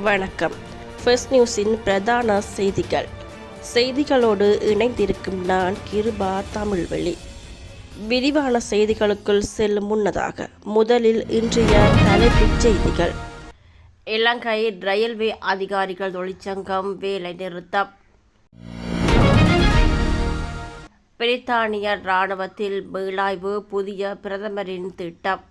வணக்கம். ஃபர்ஸ்ட் நியூஸின் பிரதான செய்திகள். செய்திகளோடு இணைந்திருக்கும் நான் கிருபா தமிழ்வெளி. விரிவான செய்திகளுக்குள் செல்லும் முன்னதாக முதலில் இன்றைய தலைப்புச் செய்திகள். இலங்கை ரயில்வே அதிகாரிகள் தொழிற்சங்கம் வேலை நிறுத்தம். பிரித்தானிய இராணுவத்தில் மீளாய்வு புதிய பிரதமரின் திட்டம்.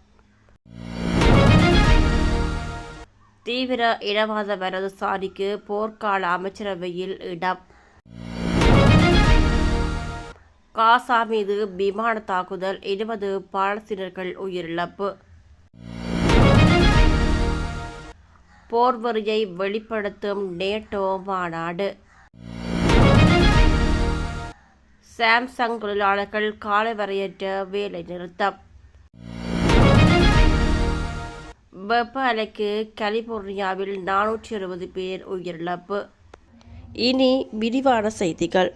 தீவிர இனவாத வலதுசாரிக்கு போர்க்கால அமைச்சரவையில் இடம். காசா மீது விமான தாக்குதல் இருபது பாலஸ்தீனர்கள் உயிரிழப்பு. போர்வரியை வெளிப்படுத்தும் நேட்டோ மாநாடு. சாம்சங் தொழிலாளர்கள் காலவரையற்ற வேலை நிறுத்தம் வெப்ப அலைக்கு கலிபோர்னியாவில் நானூற்றி அறுபது பேர் உயிரிழப்பு. இனி விரிவான செய்திகள்.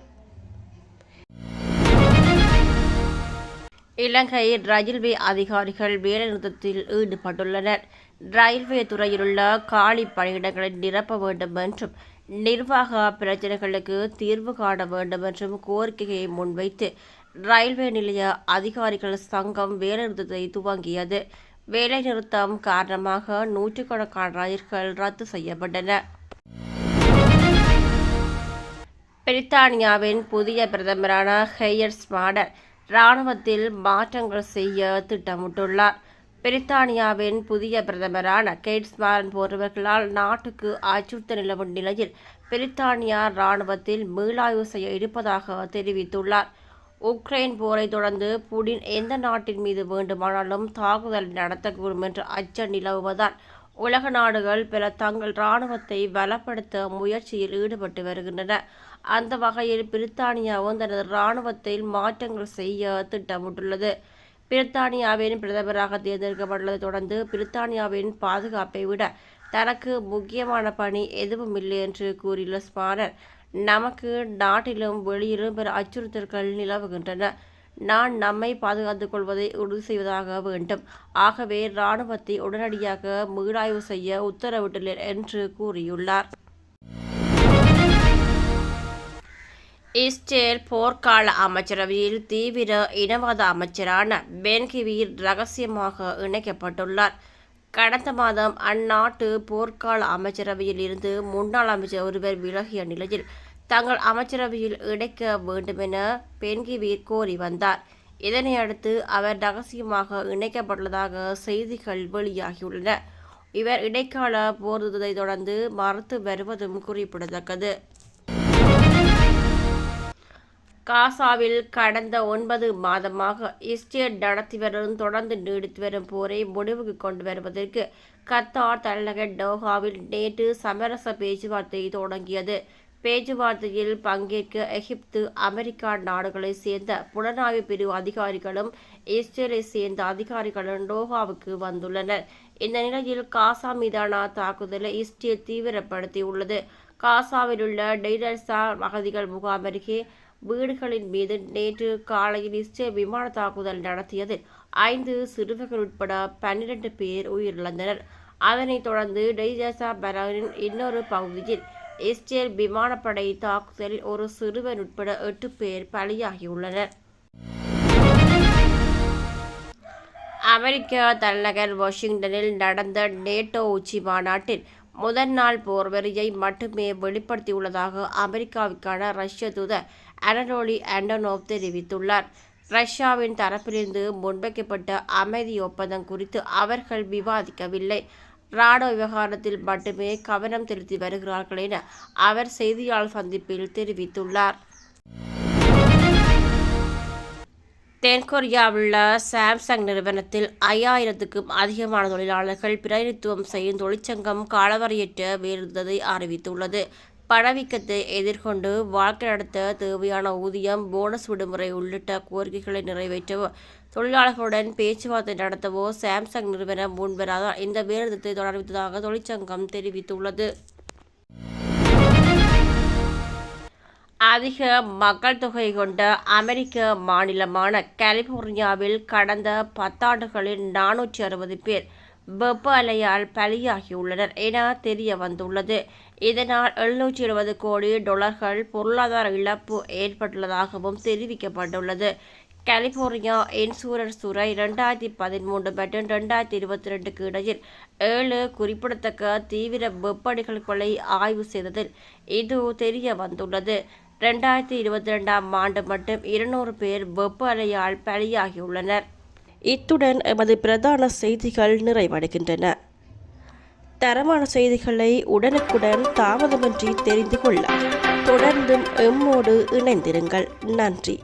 இலங்கை ரயில்வே அதிகாரிகள் வேலைநிறுத்தத்தில் ஈடுபட்டுள்ளனர். ரயில்வே துறையிலுள்ள காலி பணியிடங்களை நிரப்ப வேண்டும் என்றும் நிர்வாக பிரச்சினைகளுக்கு தீர்வு காண வேண்டும் என்றும் கோரிக்கையை முன்வைத்து ரயில்வே நிலைய அதிகாரிகள் சங்கம் வேலைநிறுத்தத்தை துவங்கியது. வேலைநிறுத்தம் காரணமாக நூற்றுக்கணக்கான ரயில்கள் ரத்து செய்யப்பட்டன பிரித்தானியாவின் புதிய பிரதமரான ஹெயர் ஸ்மாடர் இராணுவத்தில் மாற்றங்கள் செய்ய திட்டமிட்டுள்ளார். பிரித்தானியாவின் புதிய பிரதமரான கெய்ட்ஸ் மாரன் போன்றவர்களால் நாட்டுக்கு அச்சுறுத்த நிலவும் நிலையில் பிரித்தானியா இராணுவத்தில் மீளாய்வு செய்ய இருப்பதாக தெரிவித்துள்ளார். உக்ரைன் போரை தொடர்ந்து புடின் எந்த நாட்டின் மீது வேண்டுமானாலும் தாக்குதல் நடத்தக்கூடும் என்ற அச்சம் நிலவுவதால் உலக நாடுகள் பல தங்கள் இராணுவத்தை பலப்படுத்த முயற்சியில் ஈடுபட்டு வருகின்றன. அந்த வகையில் பிரித்தானியாவும் தனது இராணுவத்தில் மாற்றங்கள் செய்ய திட்டமிட்டுள்ளது. பிரித்தானியாவின் பிரதமராக தேர்ந்தெடுக்கப்பட்டுள்ளதை தொடர்ந்து பிரித்தானியாவின் பாதுகாப்பை விட தனக்கு முக்கியமான பணி எதுவும் இல்லை என்று கூறியுள்ள ஸ்மாரர் நமக்கு நாட்டிலும் வெளியிலும் பிற அச்சுறுத்தல்கள் நிலவுகின்றன. நான் நம்மை பாதுகாத்துக் கொள்வதை உறுதி செய்வதாக வேண்டும். ஆகவே இராணுவத்தை உடனடியாக மீளாய்வு செய்ய உத்தரவிட்டுள்ளேன் என்று கூறியுள்ளார். இஸ்ரேல் போர்க்கால அமைச்சரவையில் தீவிர இனவாத அமைச்சரான பென்கிவீர் ரகசியமாக இணைக்கப்பட்டுள்ளார். கடந்த மாதம் அந்நாட்டு போர்க்கால அமைச்சரவையில் இருந்து முன்னாள் அமைச்சர் ஒருவர் விலகிய நிலையில் தங்கள் அமைச்சரவையில் இணைக்க வேண்டுமென பென்கிவீர் கோரி வந்தார். இதனை அடுத்து அவர் ரகசியமாக இணைக்கப்பட்டுள்ளதாக செய்திகள் வெளியாகியுள்ளன. இவர் இடைக்கால போர்துதை தொடர்ந்து மறுத்து வருவதும் குறிப்பிடத்தக்கது. காசாவில் கடந்த ஒன்பது மாதமாக இஸ்ரேல் நடத்தி வரும் தொடர்ந்து நீடித்து வரும் போரை முடிவுக்கு கொண்டு வருவதற்கு கத்தார் தலைநகர் டோஹாவில் நேற்று சமரச பேச்சுவார்த்தை தொடங்கியது. பேச்சுவார்த்தையில் பங்கேற்க எகிப்து அமெரிக்கா நாடுகளை சேர்ந்த புலனாய்வு பிரிவு அதிகாரிகளும் இஸ்ரேலை சேர்ந்த அதிகாரிகளும் டோஹாவுக்கு வந்துள்ளனர். இந்த நிலையில் காசா மீதான தாக்குதலை இஸ்ரேல் தீவிரப்படுத்தியுள்ளது. காசாவில் உள்ள டெய்டர்சா அகதிகள் முகாம் அருகே வீடுகளின் மீது நேற்று காலையில் இஸ்ரேல் விமான தாக்குதல் நடத்தியதில் ஐந்து சிறுவர்கள் உட்பட பன்னிரண்டு பேர் உயிரிழந்தனர். அதனைத் தொடர்ந்து டெய்ஜசா பரானின் இன்னொரு பகுதியில் இஸ்ரேல் விமானப்படை தாக்குதலில் ஒரு சிறுவன் உட்பட எட்டு பேர் பலியாகியுள்ளனர். அமெரிக்க தலைநகர் வாஷிங்டனில் நடந்த நேட்டோ உச்சி மாநாட்டில் முதல் நாள் போர்வரியை மட்டுமே வெளிப்படுத்தியுள்ளதாக அமெரிக்காவுக்கான ரஷ்ய தூதர் அனடோலி ஆண்டனோவ் தெரிவித்துள்ளார். ரஷ்யாவின் தரப்பிலிருந்து முன்வைக்கப்பட்ட அமைதி ஒப்பந்தம் குறித்து அவர்கள் விவாதிக்கவில்லை. ராணுவ விவகாரத்தில் மட்டுமே கவனம் செலுத்தி வருகிறார்கள் என அவர் செய்தியாளர் சந்திப்பில் தெரிவித்துள்ளார். தென்கொரியாவுள்ள சாம்சங் நிறுவனத்தில் ஐயாயிரத்துக்கும் அதிகமான தொழிலாளர்கள் பிரதிநிதித்துவம் செய்யும் தொழிற்சங்கம் காலவரையற்ற வேறுந்ததை அறிவித்துள்ளது. பணவீக்கத்தை எதிர்கொண்டு வாழ்க்கை நடத்த தேவையான ஊதியம் போனஸ் விடுமுறை உள்ளிட்ட கோரிக்கைகளை நிறைவேற்றவும் தொழிலாளர்களுடன் பேச்சுவார்த்தை நடத்தவோ சாம்சங் நிறுவனம் முன்வராத? இந்த வேலைநிறுத்தத்தை தொடர்வித்ததாக தொழிற்சங்கம் தெரிவித்துள்ளது. அதிக மக்கள் தொகை கொண்ட அமெரிக்க மாநிலமான கலிபோர்னியாவில் கடந்த பத்தாண்டுகளில் நானூற்றி அறுபது பேர் வெப்ப அலையால் பலியாகியுள்ளனர் என தெரிய வந்துள்ளது இதனால் எழுநூற்றி இருபது கோடி டாலர்கள் பொருளாதார இழப்பு ஏற்பட்டுள்ளதாகவும் தெரிவிக்கப்பட்டுள்ளது. கலிபோர்னியா இன்சூரன்ஸ் துறை இரண்டாயிரத்தி பதிமூன்று மற்றும் இரண்டாயிரத்தி இருபத்தி ரெண்டுக்கு இடையில் ஏழு குறிப்பிடத்தக்க தீவிர வெப்படிகளை ஆய்வு செய்ததில் இது தெரிய வந்துள்ளது ரெண்டாயிரத்தி இருபத்தி ரெண்டாம் ஆண்டு மட்டும் இருநூறு பேர் வெப்ப அலையால் பலியாகியுள்ளனர். இத்துடன் எமது பிரதான செய்திகள் நிறைவடைகின்றன. தரமான செய்திகளை உடனுக்குடன் தாமதமின்றி தெரிந்து கொள்ள தொடர்ந்தும் எம்மோடு இணைந்திருங்கள். நன்றி.